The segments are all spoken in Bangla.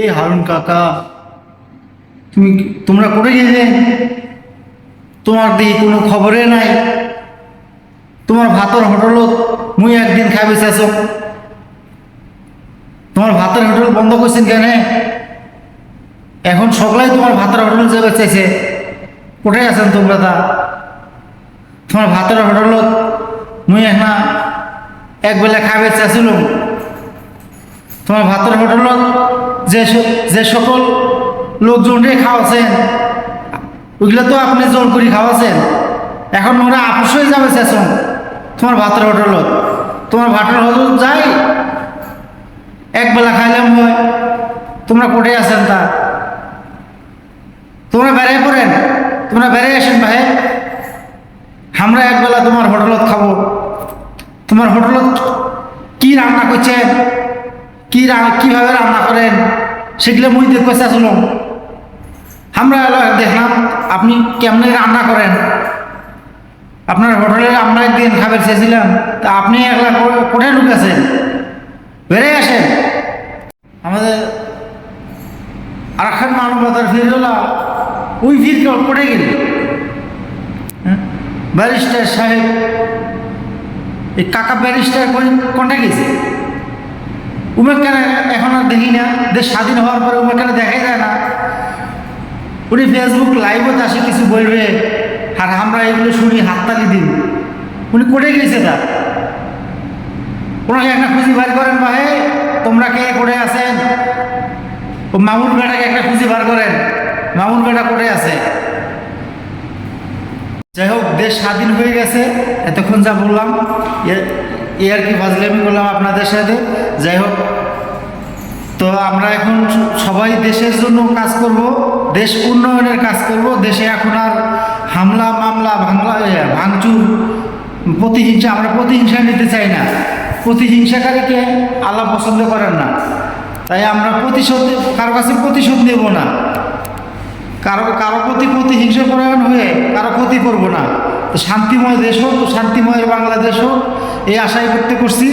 এই হারুন কাকা, তুমি তোমরা করে গেলে তোমার দিকে কোনো খবরে নাই। তোমার ভাতর হোটেলত মুই একদিন খাই বেচাছ তোমার ভাতের হোটেল বন্ধ করছেন কেন? এখন সকলাই তোমার ভাতের হোটেল যাবে চাইছে। কোথায় আছেন তোমরা তা? তোমার ভাতের হোটেলত মুই এখন একবেলা খাবে চাইছিলাম। তোমার ভাতের হোটেলত যে যে সকল লোকজনরে খাওয়াছেন, ওইগুলো তো আপনি জোর করে খাওয়াছেন। এখন ওরা আপোষ হয়ে যাবে চেতন তোমার ভাতের হোটেলত। তোমার ভাতের হোটেল যাই একবেলা খাইলাম হয়, তোমরা কোটে আছেন তা। তোমরা বেড়াই পড়েন, তোমরা বেড়াই আসেন ভাই। আমরা একবেলা তোমার হোটেলত খাব। তোমার হোটেলত কি রান্না করছেন? কি কীভাবে রান্না করেন? সেগুলো মুই দেখতে চাইছিলাম আমরা দেখলাম আপনি কেমনে রান্না করেন? আপনার হোটেলে আমরা একদিন খাবার চেয়েছিলাম, তা আপনি একলা কোথায় ঢুকেছেন বেড়ে আসেন। আমাদের আর একখান মানবতার ফিরলা, ওই ভিড় কোটে গেল? হ্যাঁ? ব্যারিস্টার সাহেব, এই কাকা ব্যারিস্টার কোনটা গেছে? উমেক কেন এখন আর দেখি না, দেশ স্বাধীন হওয়ার পরে উমেক কেন দেখাই যায় না। উনি ফেসবুক লাইভও আসে কিছু বলবে, আর আমরা এগুলো শুনি হাততালি দিন। উনি কোটে গেছে তা ওনাকে একটা খুঁজি বার করেন, ভাই, তোমরা কে করে আছেন? ও মামুন বেটাকে একটা খুঁজি বার করেন, মামুন বেটা কোটে আছে। যাই হোক, দেশ স্বাধীন হয়ে গেছে, এতক্ষণ যা বললাম এ- এ আর কি ফাজলামি করলাম আপনাদের সাথে? যাই হোক। তো আমরা এখন সবাই দেশের জন্য কাজ করব, দেশ উন্নয়নের কাজ করব, দেশে এখন আর হামলা, মামলা, ভাঙলা ভাঙচুর, প্রতিহিংসা, আমরা প্রতিহিংসা নিতে চাই না। প্রতিহিংসাকারীকে আল্লাহ পছন্দ করেন না। তাই আমরা প্রতিশোধ কারও কাছে প্রতিশোধ নেব না। কারও কারও প্রতি প্রতিহিংসা পরায়ণ হয়ে কারও ক্ষতি করব না। তো শান্তিময় দেশ হোক শান্তিময় বাংলাদেশ হোক এই আশাই করতে করছি।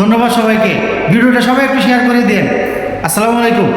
ধন্যবাদ সবাইকে। ভিডিওটা সবাই একটু শেয়ার করে দেন আসসালামু আলাইকুম।